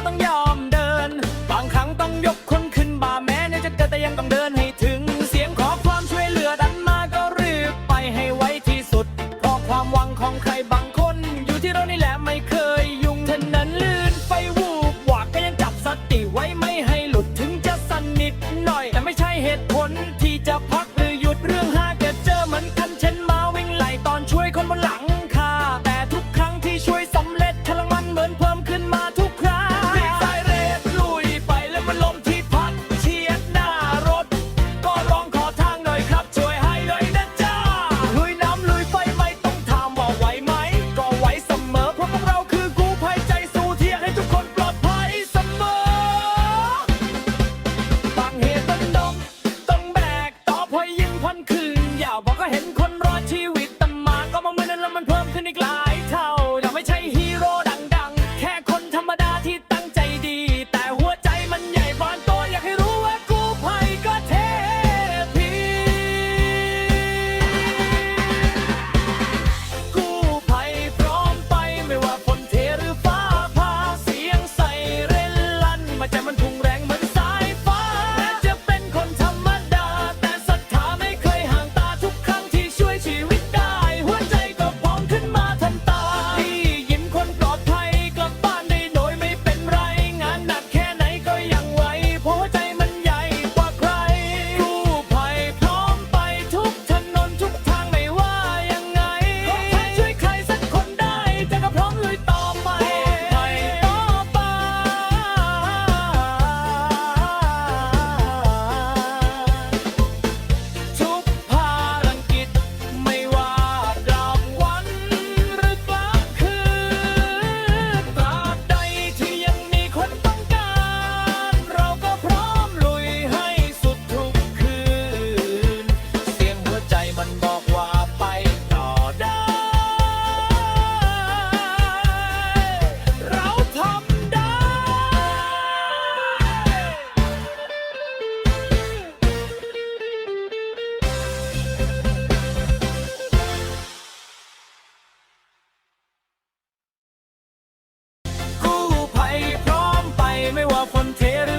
็ต้องยอมเดิน บางครั้งต้องยกคนขึ้นบ่าแม้เนี่ยจะเกิดแต่ยังต้องเดินให้ถึง เสียงขอความช่วยเหลือดันมาก็รีบไปให้ไวที่สุด เพราะความหวังของใครบางคน อยู่ที่เรานี่แหละไม่เคยยุ่งเท่านั้นลื่นไฟวูบหวาก็ยังจับสติไว้ไม่ให้หลุดถึงจะสนิทหน่อย แต่ไม่ใช่เหตุ ยิงพันคืน อย่าบอกก็เห็นคนรอชีวิต tear